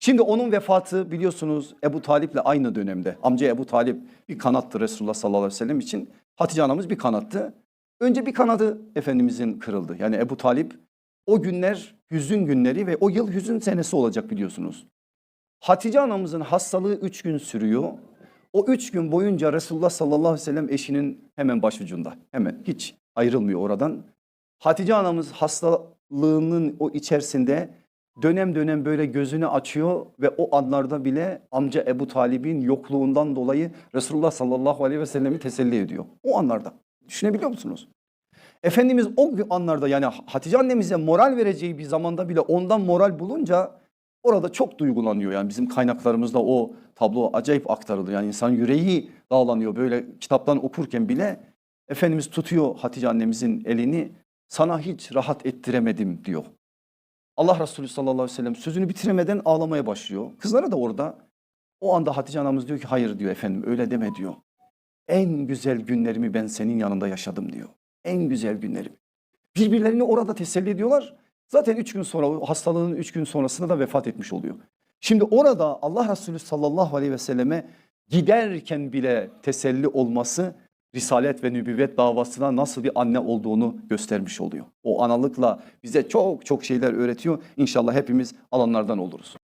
Şimdi onun vefatı biliyorsunuz Ebu Talip'le aynı dönemde. Amca Ebu Talip bir kanattı Resulullah sallallahu aleyhi ve sellem için. Hatice anamız bir kanattı. Önce bir kanadı Efendimizin kırıldı. Yani Ebu Talip o günler hüzün günleri ve o yıl hüzün senesi olacak biliyorsunuz. Hatice anamızın hastalığı üç gün sürüyor. O üç gün boyunca Resulullah sallallahu aleyhi ve sellem eşinin hemen başucunda. Hemen hiç ayrılmıyor oradan. Hatice anamız hastalığının o içerisinde dönem dönem böyle gözünü açıyor ve o anlarda bile amca Ebu Talib'in yokluğundan dolayı Resulullah sallallahu aleyhi ve sellemi teselli ediyor. O anlarda. Düşünebiliyor musunuz? Efendimiz o anlarda yani Hatice annemize moral vereceği bir zamanda bile ondan moral bulunca orada çok duygulanıyor. Yani bizim kaynaklarımızda o tablo acayip aktarılır. Yani insan yüreği dağlanıyor böyle kitaptan okurken bile Efendimiz tutuyor Hatice annemizin elini sana hiç rahat ettiremedim diyor. Allah Resulü sallallahu aleyhi ve sellem sözünü bitiremeden ağlamaya başlıyor. Kızları da orada. O anda Hatice anamız diyor ki hayır diyor efendim öyle deme diyor. En güzel günlerimi ben senin yanında yaşadım diyor. En güzel günlerimi. Birbirlerini orada teselli ediyorlar. Zaten üç gün sonra o hastalığın üç gün sonrasında da vefat etmiş oluyor. Şimdi orada Allah Resulü sallallahu aleyhi ve selleme giderken bile teselli olması risalet ve nübüvvet davasına nasıl bir anne olduğunu göstermiş oluyor. O analıkla bize çok çok şeyler öğretiyor. İnşallah hepimiz alanlardan oluruz.